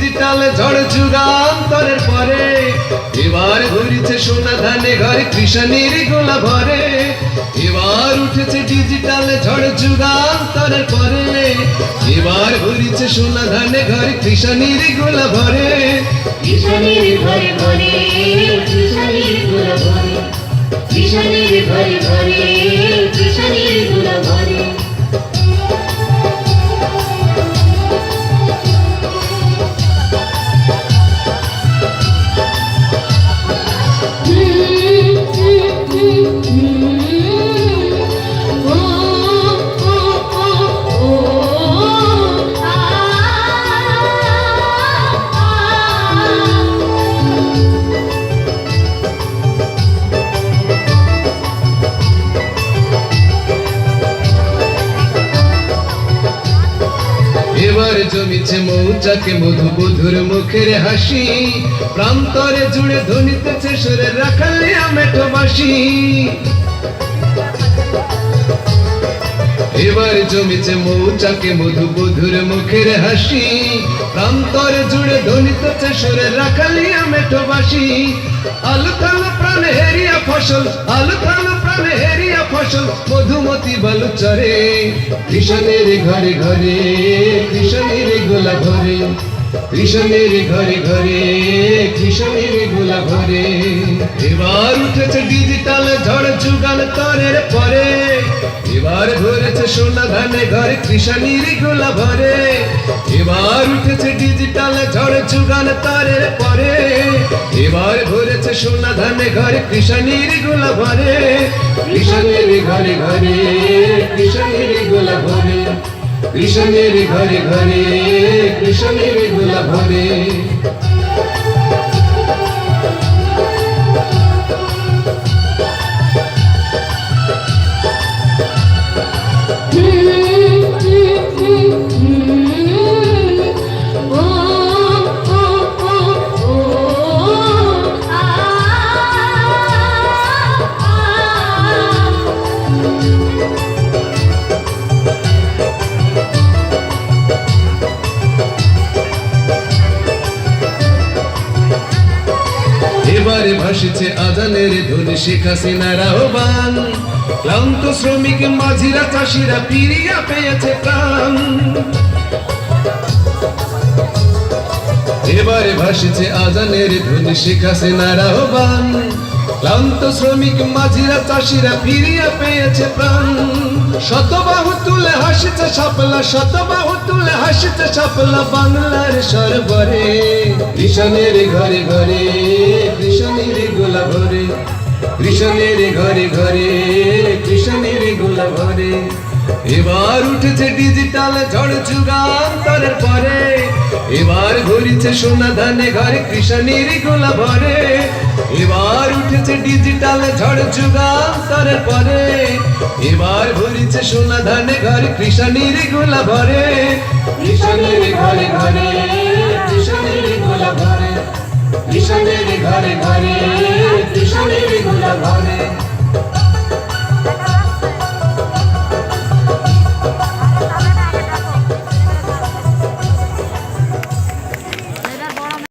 Digital ঝড় যুগান্তরের পরে, এবার ধরেছে সোনা ধানে ঘরে, কৃষণের গোলা ভরে। এবার উঠেছে ডিজিটাল ঝড় যুগান্তরের পরে, এবার ধরেছে সোনা ধানে ঘরে, কৃষণের গোলা ভরে। কৃষণের ঘরে ভরে কৃষণের গোলা ভরে। কৃষণের ভরে ভরে জমিছে মৌচাকে মধু বধুর মুখের হাসি। প্রান্তরে জুড়ে ধ্বনিতেছে সুরের রাখালে মেঠো বাসি এবার জমিছে মৌচাকে মধু বধুর মুখের হাসি। প্রান্তর জুড়ে ধনিত চেষরে রাখালিয়া আলু থাল প্রাণ হেরিয়া ফসল আলু থাল প্রাণ হেরিয়া ফসল, মধুমতি বালু চরে কৃষণের ঘরে ঘরে, কৃষণের গোলা ঘরে। কৃষণের ঘরে ঘরে কৃষণের গোলা ঘরে। এবার উঠেছে ডিজিটাল ঝড় যুগান তরের পরে। এবার ধরেছে সোনা ধানে ঘরে কৃষণের গোলা ভরে। এবার উঠেছে ডিজিটাল ঝড় যুগান তরের পরে। এবার ধরেছে সোনা ধানে ঘরে কৃষণের গোলা ভরে। কৃষণের ঘরে ঘরে, কৃষণের গোলা ভরে। কৃষণের ঘরে ঘরে কৃষ্ণের গোলা ভরে ভাসিছে আজানের ধ্বনি শেখ হাসিনার আহ্বান। ক্লান্ত শ্রমিক, মাঝিরা, চাষিরা ফিরিয়া পেয়েছে প্রাণ। এবারে ভাসিছে আজানের ধ্বনি শেখ হাসিনার আহ্বান। ক্লান্ত শ্রমিক, মাঝিরা, চাষিরা ফিরিয়া পেয়েছে প্রাণ। শতবাহু তুলে হাসিছে সাপলা শতবাহু তুলে হাসিছে সাপলা বাংলার সরবরে। কৃষণের ঘরে ঘরে কৃষণের ঘরে ঘরে, কৃষণের গোলা ভরে এবার উঠেছে ডিজিটাল ঝড় যুগান্তরের পরে। এবার ঘুরিছে সোনা ধানে ঘরে কৃষণের গোলা ভরে এবার উঠেছে ডিজিটাল ঝড় যুগান্তরের পরে। এবার ঘুরিছে সোনা ধানে ঘরে কৃষণের গোলা ভরে কৃষণের ঘরে ঘরে, কৃষণের গোলা ভরে কৃষণের ঘরে ঘরে।